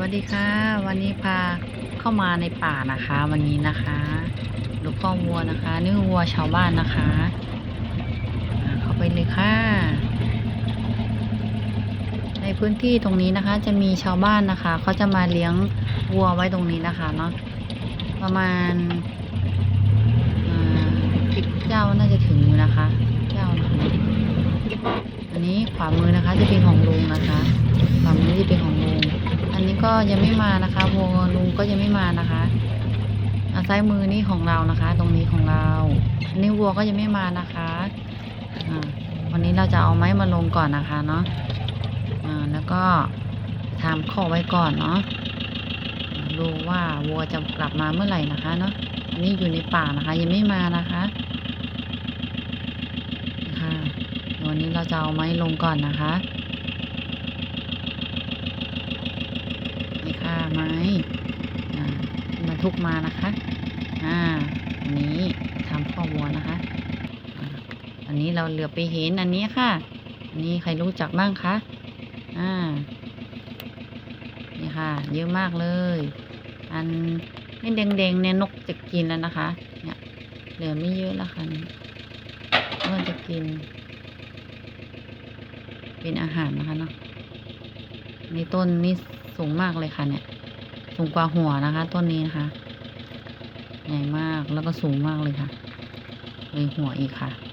วัสดีค่ะ วันนี้พาเข้ามาในป่านะคะ วันนี้นะคะดูข้อวัวนะคะนี่วัวชาวบ้านนะคะอ่าเข้าไปเลยค่ะ ในพื้นที่ตรงนี้นะคะ จะมีชาวบ้านนะคะเขาจะมาเลี้ยงวัวไว้ตรงนี้นะคะเนาะประมาณสิบเจ้าน่าจะถึงอยู่นะคะ เจ้านะคะอันนี้ขวามือนะคะจะเป็นของลุงนะคะขวามือจะเป็นของลุง อันนี้ ก็ยังไม่มานะคะวัวลุงก็ยังไม่มานะคะอาซ้ายมือนี่ของเรานะคะ ตรงนี้ของเราอันนี้วัวก็ยังไม่มานะคะอ่าวันนี้เราจะเอาไม้มาลงก่อนนะคะเนาะอ่าแล้วก็ทำข้อไว้ก่อนเนาะดูว่าวัวจะกลับมาเมื่อไหร่นะคะเนาะอันนี้อยู่ในป่านะคะ ยังไม่มานะคะค่ะวันนี้เราจะเอาไม้ลงก่อนนะคะ นี่ค่ะ ไม้อ่าบรรทุกมานะคะ อ่าอันนี้ทำข้อวัวนะคะ อันนี้เราเหลือไปเห็นอันนี้ค่ะ อันนี้ใครรู้จักบ้างคะ อ่า นี่ค่ะ เยอะมากเลย อันนี่แดงๆเนี่ยนกจะกินแล้วนะคะ เนี่ย เหลือไม่เยอะแล้วค่ะนี่มันจะกิน เป็นอาหารนะคะเนาะในต้นนี่สูงมากเลยค่ะเนี่ย สูงกว่าหัวนะคะ ต้นนี้นะคะ ใหญ่มากแล้วก็สูงมากเลยค่ะ เลยหัวอีกค่ะ